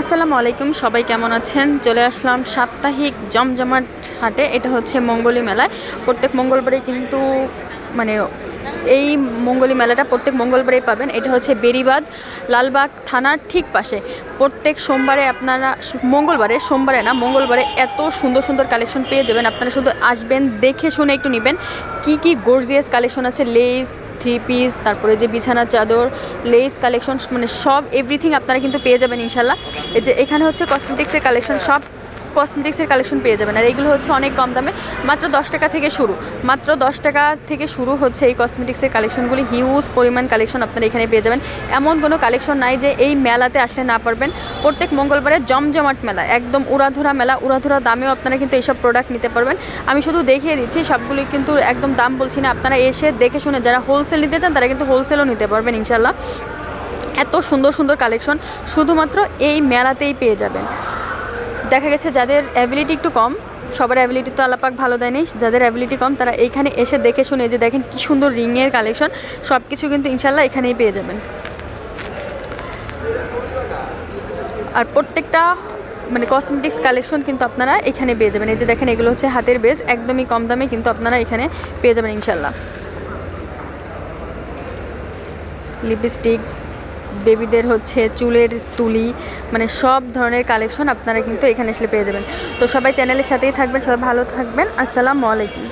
আসসালামু আলাইকুম, সবাই কেমন আছেন? চলে আসলাম সাপ্তাহিক জমজমাট হাটে। এটা হচ্ছে মঙ্গলী মেলায়। প্রত্যেক মঙ্গলবারে কিন্তু মানে এই মঙ্গলী মেলাটা প্রত্যেক মঙ্গলবারেই পাবেন। এটা হচ্ছে বেরিবাদ লালবাগ থানার ঠিক পাশে। প্রত্যেক সোমবারে আপনারা মঙ্গলবারে, সোমবারে না, মঙ্গলবারে এত সুন্দর সুন্দর কালেকশন পেয়ে যাবেন। আপনারা শুধু আসবেন, দেখে শুনে একটু নেবেন কি কি গর্জিয়াস কালেকশন আছে। লেস থ্রি পিস তারপরে যে বিছানার চাদর লেস কালেকশন মানে সব এভরিথিং আপনারা কিন্তু পেয়ে যাবেন ইনশাল্লাহ। এই যে এখানে হচ্ছে কসমেটিক্সের কালেকশন সব কসমেটিক্সের কালেকশন পেয়ে যাবেন। আর এইগুলো হচ্ছে অনেক কম দামে, মাত্র দশ টাকা থেকে শুরু। মাত্র দশ টাকা থেকে শুরু হচ্ছে এই কসমেটিক্সের কালেকশনগুলি হিউজ পরিমাণ কালেকশন আপনারা এখানে পেয়ে যাবেন। এমন কোনো কালেকশন নাই যে এই মেলাতে আসলে না পারবেন। প্রত্যেক মঙ্গলবারে জমজমাট মেলা, একদম উড়াধুরা মেলা, উড়াধুরা দামেও আপনারা কিন্তু এইসব প্রোডাক্ট নিতে পারবেন। আমি শুধু দেখিয়ে দিচ্ছি, সবগুলি কিন্তু একদম দাম বলছি না। আপনারা এসে দেখে শুনে যারা হোলসেল নিতে চান, তারা কিন্তু হোলসেলও নিতে পারবেন ইনশাল্লাহ এত সুন্দর সুন্দর কালেকশন শুধুমাত্র এই মেলাতেই পেয়ে যাবেন। দেখা গেছে যাদের অ্যাবিলিটি একটু কম, সবার অ্যাবিলিটি তো আলাপাক ভালো দেয়নি, যাদের অ্যাবিলিটি কম তারা এইখানে এসে দেখে শুনে যে দেখেন কি সুন্দর রিংয়ের কালেকশন সব কিছু কিন্তু ইনশাল্লাহ এখানেই পেয়ে যাবেন। আর প্রত্যেকটা মানে কসমেটিক্স কালেকশন কিন্তু আপনারা এখানে পেয়ে যাবেন। এই যে দেখেন এগুলো হচ্ছে হাতের বেস একদমই কম দামে কিন্তু আপনারা এখানে পেয়ে যাবেন ইনশাল্লাহ লিপস্টিক বেবিদের হচ্ছে চুলের তুলি মানে সব ধরনের কালেকশন আপনারা কিন্তু এখানে এসে পেয়ে যাবেন। তো সবাই চ্যানেলের সাথেই থাকবেন, সবাই ভালো থাকবেন, আসসালামু আলাইকুম।